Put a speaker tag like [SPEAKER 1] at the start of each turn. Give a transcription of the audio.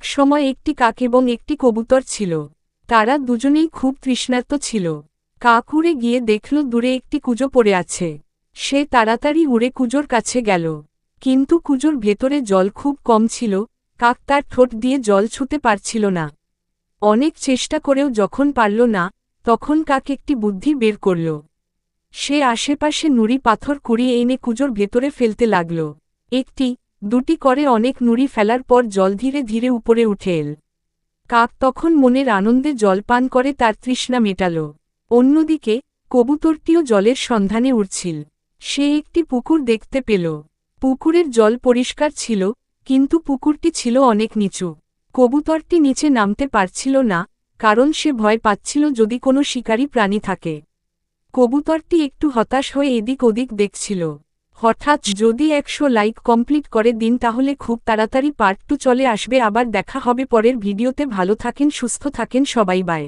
[SPEAKER 1] এক সময় একটি কাক এবং একটি কবুতর ছিল। তারা দুজনেই খুব তৃষ্ণার্ত ছিল। কাক উড়ে গিয়ে দেখল দূরে একটি কুজো পড়ে আছে। সে তাড়াতাড়ি উড়ে কুজোর কাছে গেল। কিন্তু কুজোর ভেতরে জল খুব কম ছিল, কাক তার ঠোঁট দিয়ে জল ছুতে পারছিল না। অনেক চেষ্টা করেও যখন পারল না, তখন কাক একটি বুদ্ধি বের করল। সে আশেপাশে নুড়ি পাথর কুড়িয়ে এনে কুজোর ভেতরে ফেলতে লাগল। একটি দুটি করে অনেক নুড়ি ফেলার পর জল ধীরে ধীরে উপরে উঠে এল। কাক তখন মনের আনন্দে জল পান করে তার তৃষ্ণা মেটাল। অন্যদিকে, কবুতরটিও জলের সন্ধানে উড়ছিল। সে একটি পুকুর দেখতে পেল। পুকুরের জল পরিষ্কার ছিল, কিন্তু পুকুরটি ছিল অনেক নিচু। কবুতরটি নিচে নামতে পারছিল না, কারণ সে ভয় পাচ্ছিল যদি কোনো শিকারী প্রাণী থাকে। কবুতরটি একটু হতাশ হয়ে এদিক ওদিক দেখছিল। হঠাৎ যদি একশো লাইক কমপ্লিট করে দিন তাহলে খুব তাড়াতাড়ি পার্ট টু চলে আসবে, আবার দেখা হবে পরের ভিডিওতে। ভালো থাকেন, সুস্থ থাকেন সবাই, বাই।